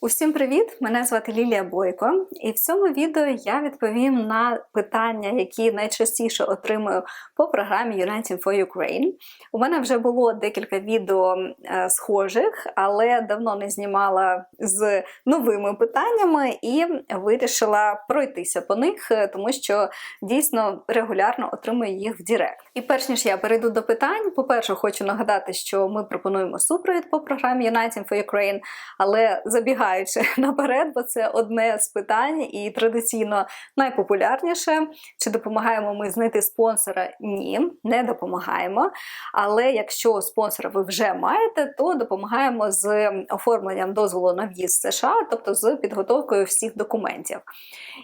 Усім привіт! Мене звати Лілія Бойко, і в цьому відео я відповім на питання, які найчастіше отримую по програмі United for Ukraine. У мене вже було декілька відео е, схожих, але давно не знімала з новими питаннями і вирішила пройтися по них, е, тому що дійсно регулярно отримую їх в Директ. І перш ніж я перейду до питань, по-перше, хочу нагадати, що ми пропонуємо супровід по програмі United for Ukraine, але забігаючи наперед, бо це одне з питань і традиційно найпопулярніше. Чи допомагаємо ми знайти спонсора? Ні, не допомагаємо. Але якщо спонсора ви вже маєте, то допомагаємо з оформленням дозволу на в'їзд США, тобто з підготовкою всіх документів.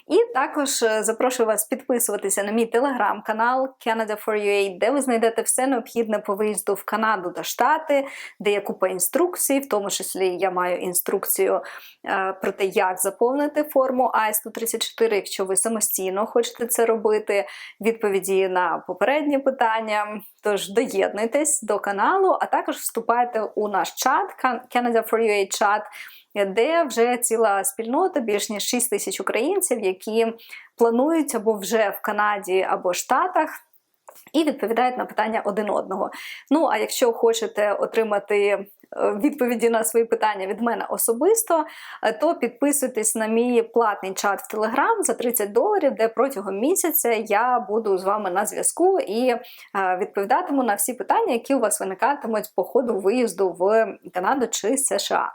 І також е, запрошую вас підписуватися на мій телеграм-канал Canada for UA, де ви знайдете все необхідне по виїзду в Канаду та Штати, де є купа інструкцій, в тому числі я маю інструкцію про те, як заповнити форму I-134, якщо ви самостійно хочете це робити, відповіді на попередні питання. Тож доєднуйтесь до каналу, а також вступайте у наш чат Canada for UA чат де вже ціла спільнота, більш ніж 6 тисяч українців, які планують або вже в Канаді або Штатах. І відповідають на питання один одного. Ну, а якщо хочете отримати е, відповіді на свої питання від мене особисто, е, то підписуйтесь на мій платний чат в Телеграм за 30 доларів, де протягом місяця я буду з вами на зв'язку і е, відповідатиму на всі питання, які у вас виникатимуть по ходу виїзду в Канаду чи США.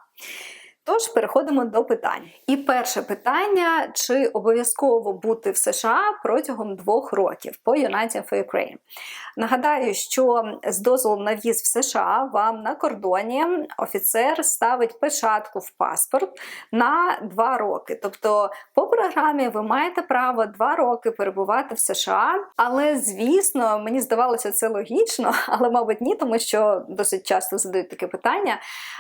Тож переходимо до питань. І перше питання: чи обов'язково бути в США протягом двох років по United for Ukraine? Нагадаю, що з дозволом на в'їзд в США вам на кордоні офіцер ставить печатку в паспорт на два роки. Тобто, по програмі ви маєте право два роки перебувати в США, але звісно, мені здавалося це логічно, але, мабуть, ні, тому що досить часто задають таке питання,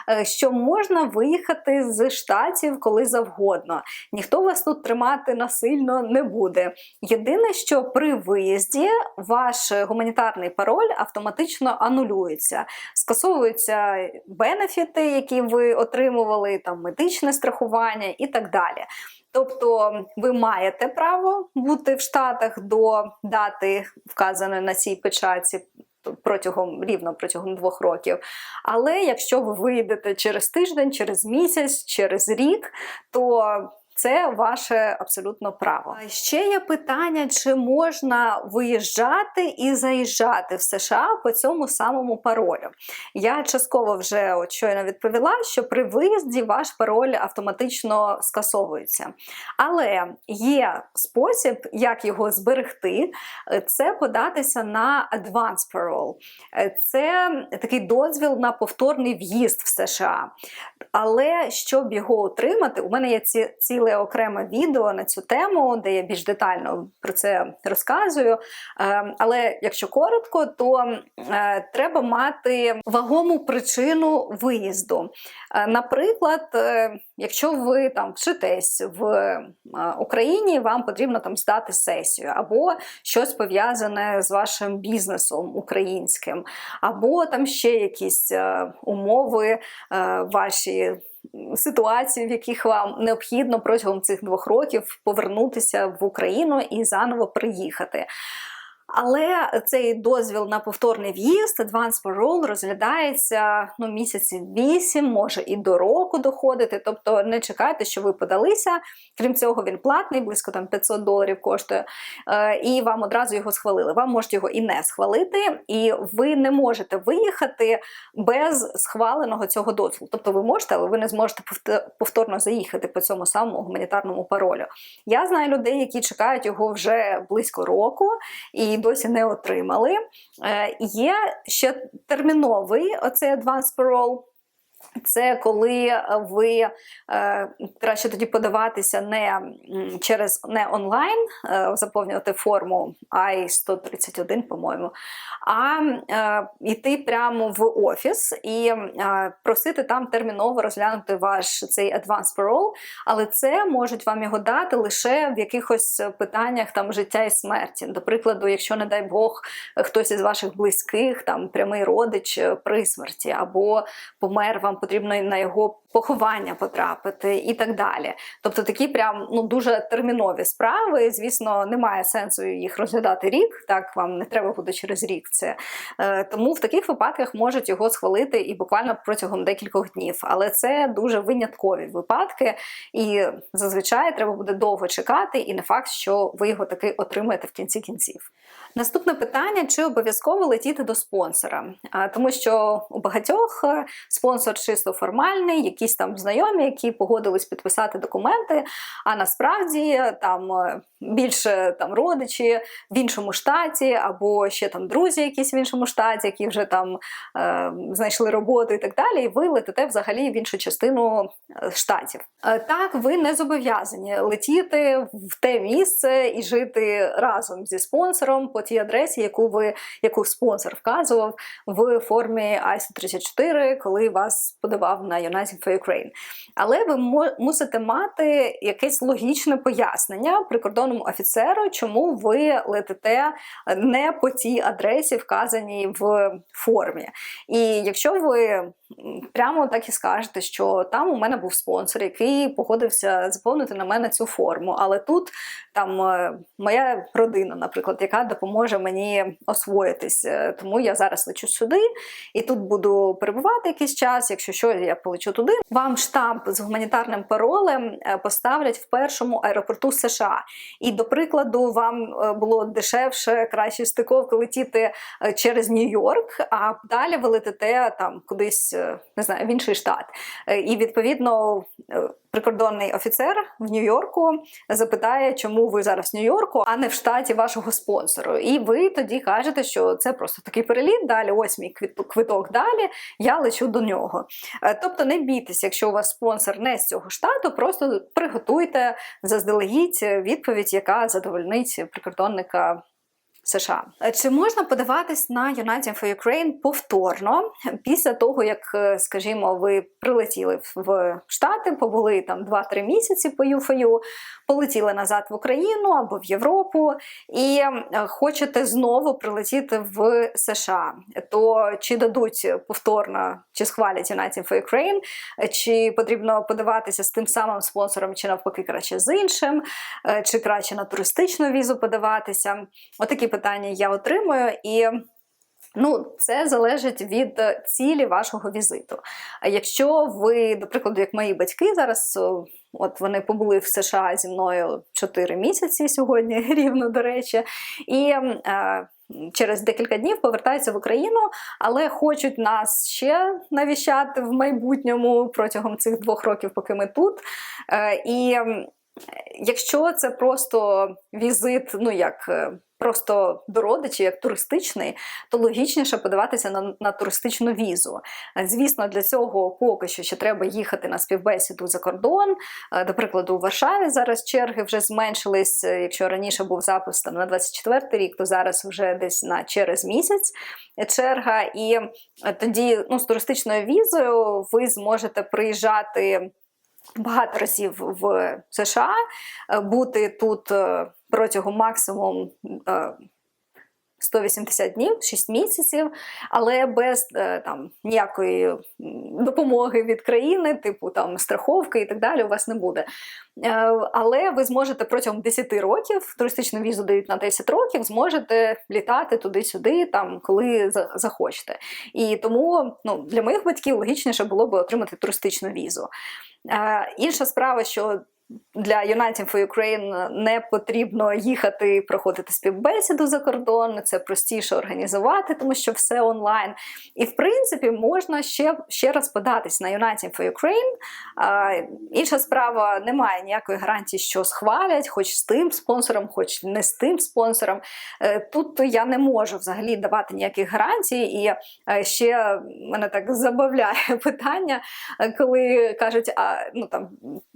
е, що можна виїхати з штатів коли завгодно. Ніхто вас тут тримати насильно не буде. Єдине, що при виїзді ваш гуманітарний пароль автоматично анулюється, скасовуються бенефіти, які ви отримували, там медичне страхування і так далі. Тобто ви маєте право бути в Штатах до дати, вказаної на цій печатці, протягом рівно протягом двох років. Але якщо ви вийдете через тиждень, через місяць, через рік, то це ваше абсолютно право. Ще є питання, чи можна виїжджати і заїжджати в США по цьому самому паролю. Я частково вже от щойно відповіла, що при виїзді ваш пароль автоматично скасовується. Але є спосіб, як його зберегти, це податися на Advance Parole. Це такий дозвіл на повторний в'їзд в США. Але щоб його отримати, у мене є ціле ціле окреме відео на цю тему, де я більш детально про це розказую. Е, але якщо коротко, то е, треба мати вагому причину виїзду. Е, наприклад, якщо ви там вчитесь в Україні, вам потрібно там здати сесію, або щось пов'язане з вашим бізнесом українським, або там ще якісь умови ваші ситуації, в яких вам необхідно протягом цих двох років повернутися в Україну і заново приїхати. Але цей дозвіл на повторний в'їзд, Advance Parole, розглядається ну, місяців 8, може і до року доходити. Тобто не чекайте, що ви подалися. Крім цього, він платний, близько там 500 доларів коштує, е, і вам одразу його схвалили. Вам можуть його і не схвалити, і ви не можете виїхати без схваленого цього дозволу. Тобто ви можете, але ви не зможете повторно заїхати по цьому самому гуманітарному паролю. Я знаю людей, які чекають його вже близько року. і досі не отримали. Е, є ще терміновий оцей Advance Parole, це коли е, ви е, краще тоді подаватися не через не онлайн, е, заповнювати форму I-131, по-моєму, а йти прямо в офіс і просити там терміново розглянути ваш цей Advance Parole, але це можуть вам його дати лише в якихось питаннях там життя і смерті. До прикладу, якщо, не дай Бог, хтось із ваших близьких, там прямий родич при смерті, або помер вам вам потрібно на його поховання потрапити і так далі. Тобто такі прям ну дуже термінові справи. Звісно, немає сенсу їх розглядати рік. Так вам не треба буде через рік це. Е, тому в таких випадках можуть його схвалити і буквально протягом декількох днів. Але це дуже виняткові випадки, і зазвичай треба буде довго чекати, і не факт, що ви його таки отримаєте в кінці кінців. Наступне питання: чи обов'язково летіти до спонсора? Тому що у багатьох е, спонсор чисто формальний, якісь там знайомі, які погодились підписати документи. А насправді там е, більше там родичі в іншому штаті, або ще там друзі, якісь в іншому штаті, які вже там е, знайшли роботу і так далі. І ви летите взагалі в іншу частину е, штатів. Е, так, ви не зобов'язані летіти в те місце і жити разом зі спонсором по тій адресі, яку ви яку спонсор вказував в формі IC34, коли вас подавав на United for Ukraine. Але ви мусите мати якесь логічне пояснення прикордонному офіцеру, чому ви летите не по тій адресі, вказаній в формі. І якщо ви прямо так і скажете, що там у мене був спонсор, який погодився заповнити на мене цю форму, але тут там е, моя родина, наприклад, яка допоможе мені освоїтись. Е, тому я зараз лечу сюди і тут буду перебувати якийсь час. Якщо що, я полечу туди. Вам штамп з гуманітарним паролем е, поставлять в першому аеропорту США. І, до прикладу, вам було дешевше, краще стиковки летіти через Нью-Йорк, а далі ви летите там кудись. Е, не знаю, в інший штат. Е, і відповідно е, прикордонний офіцер в Нью-Йорку запитає, чому ви зараз в Нью-Йорку, а не в штаті вашого спонсору. І ви тоді кажете, що це просто такий переліт. Далі ось мій квиток далі. Я лечу до нього. Тобто не бійтеся, якщо у вас спонсор не з цього штату, просто приготуйте заздалегідь відповідь, яка задовольнить прикордонника США. Е, чи можна подаватись на United for Ukraine повторно після того, як, е, скажімо, ви прилетіли в Штати, побули там 2-3 місяці по ЮФАЮ, полетіли назад в Україну або в Європу, і е, хочете знову прилетіти в США? То чи дадуть повторно, чи схвалять United for Ukraine, чи потрібно подаватися з тим самим спонсором, чи навпаки краще з іншим, чи краще на туристичну візу подаватися? Отакі питання питання я отримую, і ну, це залежить від цілі вашого візиту. Якщо ви, до прикладу, як мої батьки зараз. От вони побули в США зі мною 4 місяці сьогодні, рівно до речі, і е, через декілька днів повертаються в Україну, але хочуть нас ще навіщати в майбутньому протягом цих двох років, поки ми тут. Е, і якщо це просто візит, ну як. Е, просто до родичів, як туристичний, то логічніше подаватися на на туристичну візу. Звісно, для цього поки що ще треба їхати на співбесіду за кордон. Е, до прикладу, у Варшаві зараз черги вже зменшились. Якщо раніше був запис там на 24 рік, то зараз вже десь на через місяць черга. І е, тоді ну, з туристичною візою ви зможете приїжджати. Багато разів в США е, бути тут протягом максимум 180 е, днів, 6 місяців, але без е, там ніякої допомоги від країни, типу там страховки і так далі, у вас не буде. Е, але ви зможете протягом 10 років, туристичну візу дають на 10 років, зможете літати туди-сюди, там коли захочете. І тому ну, для моїх батьків логічніше було би отримати туристичну візу. Інша справа, що для United for Ukraine не потрібно їхати проходити співбесіду за кордон, це простіше організувати, тому що все онлайн. І в принципі можна ще ще раз податись на United for Ukraine. А, Інша справа немає ніякої гарантії, що схвалять, хоч з тим спонсором, хоч не з тим спонсором. Е, тут я не можу взагалі давати ніяких гарантій, і е, ще мене так забавляє питання, коли кажуть, а ну там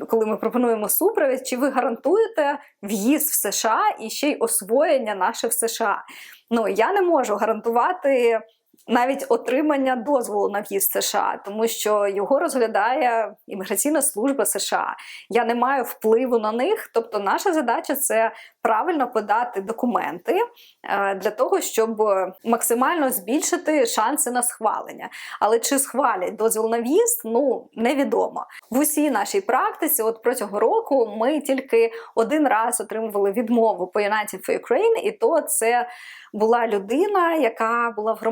коли ми пропонуємо супровід, чи ви гарантуєте в'їзд в США і ще й освоєння наше в США? Ну я не можу гарантувати навіть отримання дозволу на в'їзд США, тому що його розглядає імміграційна служба США. Я не маю впливу на них. Тобто, наша задача це правильно подати документи е, для того, щоб максимально збільшити шанси на схвалення. Але чи схвалять дозвіл на в'їзд, ну невідомо. В усій нашій практиці, от протягом року, ми тільки один раз отримували відмову по United for Ukraine, і то це була людина, яка була в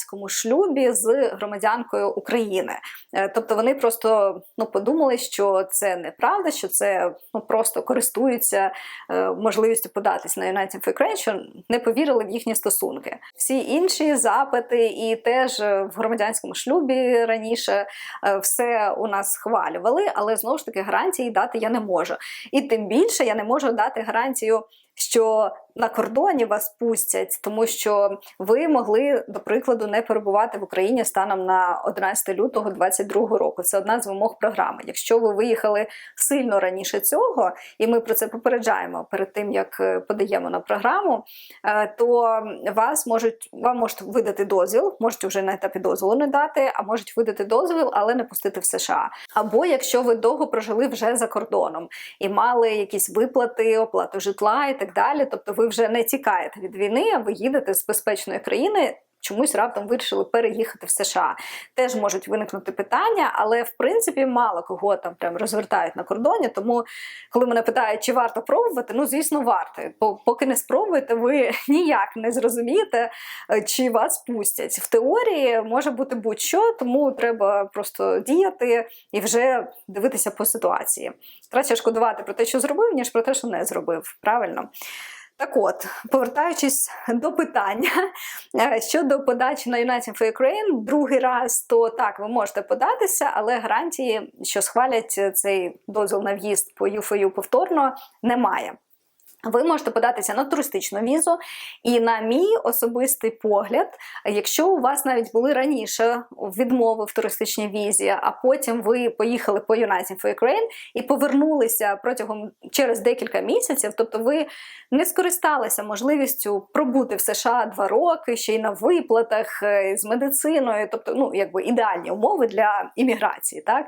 громадянському шлюбі з громадянкою України. Е, Тобто вони просто ну подумали, що це неправда, що це ну просто користуються е, можливістю податись на United for що не повірили в їхні стосунки. Всі інші запити, і теж в громадянському шлюбі раніше е, все у нас схвалювали, але знову ж таки гарантії дати я не можу. І тим більше я не можу дати гарантію. Що на кордоні вас пустять, тому що ви могли, до прикладу, не перебувати в Україні станом на 11 лютого 2022 року. Це одна з вимог програми. Якщо ви виїхали сильно раніше цього, і ми про це попереджаємо перед тим, як е, подаємо на програму, е, то вас можуть вам можуть видати дозвіл, можуть вже на етапі дозволу не дати, а можуть видати дозвіл, але не пустити в США. Або якщо ви довго прожили вже за кордоном і мали якісь виплати, оплату житла і так далі, тобто ви вже не тікаєте від війни, а ви їдете з безпечної країни. Чомусь раптом вирішили переїхати в США. Теж можуть виникнути питання, але в принципі мало кого там прям розвертають на кордоні. Тому, коли мене питають, чи варто пробувати, ну звісно, варто. Бо поки не спробуєте, ви ніяк не зрозумієте, е, чи вас пустять. В теорії може бути будь-що, тому треба просто діяти і вже дивитися по ситуації. Краще шкодувати про те, що зробив, ніж про те, що не зробив. Правильно. Так от, повертаючись до питання е, щодо подачі на United for Ukraine, другий раз, то так, ви можете податися, але гарантії, що схвалять цей дозвіл на в'їзд по ЮФОЮ повторно, немає. Ви можете податися на туристичну візу, і на мій особистий погляд, якщо у вас навіть були раніше відмови в туристичній візі, а потім ви поїхали по United for Ukraine і повернулися протягом через декілька місяців, тобто ви не скористалися можливістю пробути в США два роки, ще й на виплатах е, з медициною, тобто ну якби ідеальні умови для імміграції, так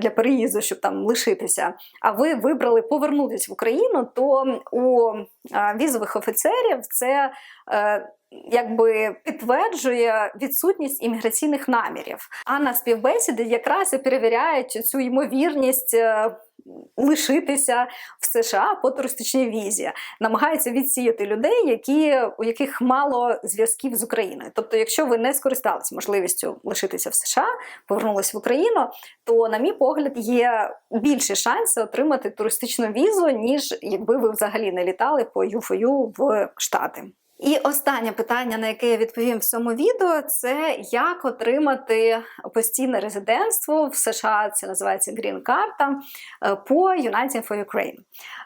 для переїзду, щоб там лишитися. А ви вибрали повернутися в Україну, то у візових офіцерів це е, якби підтверджує відсутність імміграційних намірів. А на співбесіди якраз і перевіряють цю ймовірність. Лишитися в США по туристичній візі, намагаються відсіяти людей, які у яких мало зв'язків з Україною. Тобто, якщо ви не скористались можливістю лишитися в США, повернулись в Україну, то, на мій погляд, є більші шанси отримати туристичну візу, ніж якби ви взагалі не літали по ЮФОЮ в Штати. І останнє питання, на яке я відповім в цьому відео, це як отримати постійне резидентство в США. Це називається Green карта по United for Ukraine.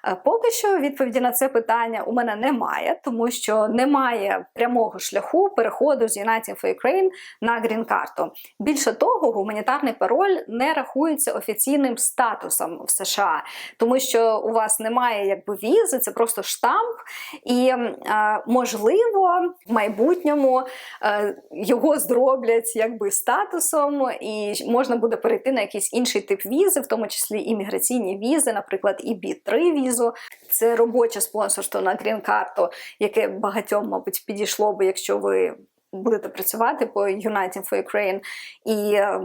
Е, Поки що відповіді на це питання у мене немає, тому що немає прямого шляху переходу з United for Ukraine на Green карту. Більше того, гуманітарний пароль не рахується офіційним статусом в США, тому що у вас немає якби візи, це просто штамп, і е, можливо в майбутньому е, його зроблять якби статусом, і можна буде перейти на якийсь інший тип візи, в тому числі імміграційні візи, наприклад, і b 3 візу. Це робоче спонсорство на грін-карту, яке багатьом, мабуть, підійшло би, якщо ви. Будете працювати по United for Ukraine і е,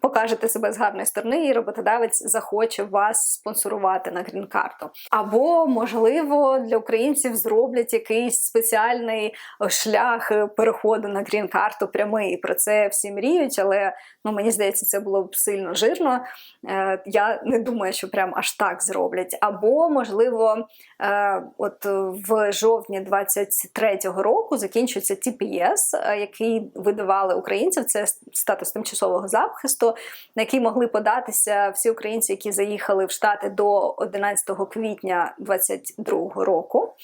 покажете себе з гарної сторони, і роботодавець захоче вас спонсорувати на грін-карту. Або, можливо, для українців зроблять якийсь спеціальний шлях переходу на грін-карту прямий. Про це всі мріють, але ну, мені здається, це було б сильно жирно. Е, Я не думаю, що прям аж так зроблять. Або, можливо, е, от в жовтні 23-го року закінчується TPS, е, який видавали українців. Це статус тимчасового захисту на який могли податися всі українці, які заїхали в Штати до 11 квітня 2022 року.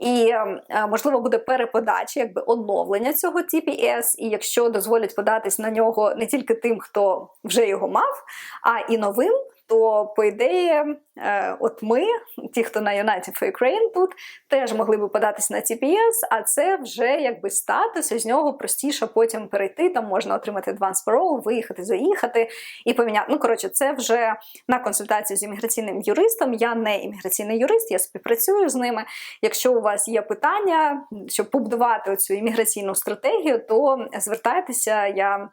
І е, можливо буде переподача, якби оновлення цього TPS, і якщо дозволять податись на нього не тільки тим, хто вже його мав, а і новим то по ідеї, е, от ми, ті, хто на United for Ukraine тут, теж могли би податись на TPS, а це вже якби статус, і з нього простіше потім перейти. Там можна отримати advance parole, виїхати, заїхати і поміняти. Ну коротше, це вже на консультацію з імміграційним юристом. Я не імміграційний юрист, я співпрацюю з ними. Якщо у вас є питання, щоб побудувати цю імміграційну стратегію, то звертайтеся. Я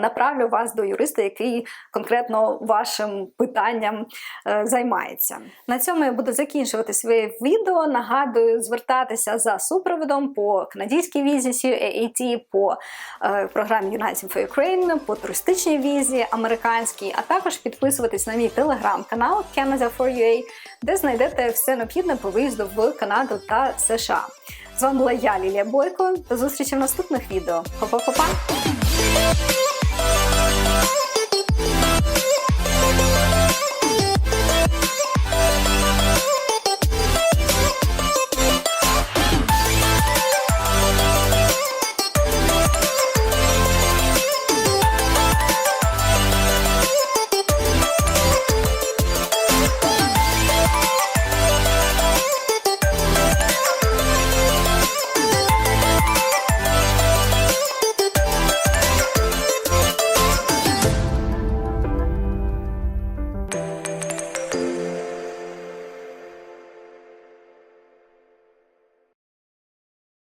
направлю вас до юриста, який конкретно вашим питанням е, займається. На цьому я буду закінчувати своє відео. Нагадую, звертатися за супроводом по канадській візі CAAT, по е, програмі United for Ukraine, по туристичній візі американській, а також підписуватись на мій телеграм-канал Canada for UA, де знайдете все необхідне по виїзду в Канаду та США. З вами була я, Лілія Бойко. До зустрічі в наступних відео. Па-па-па-па!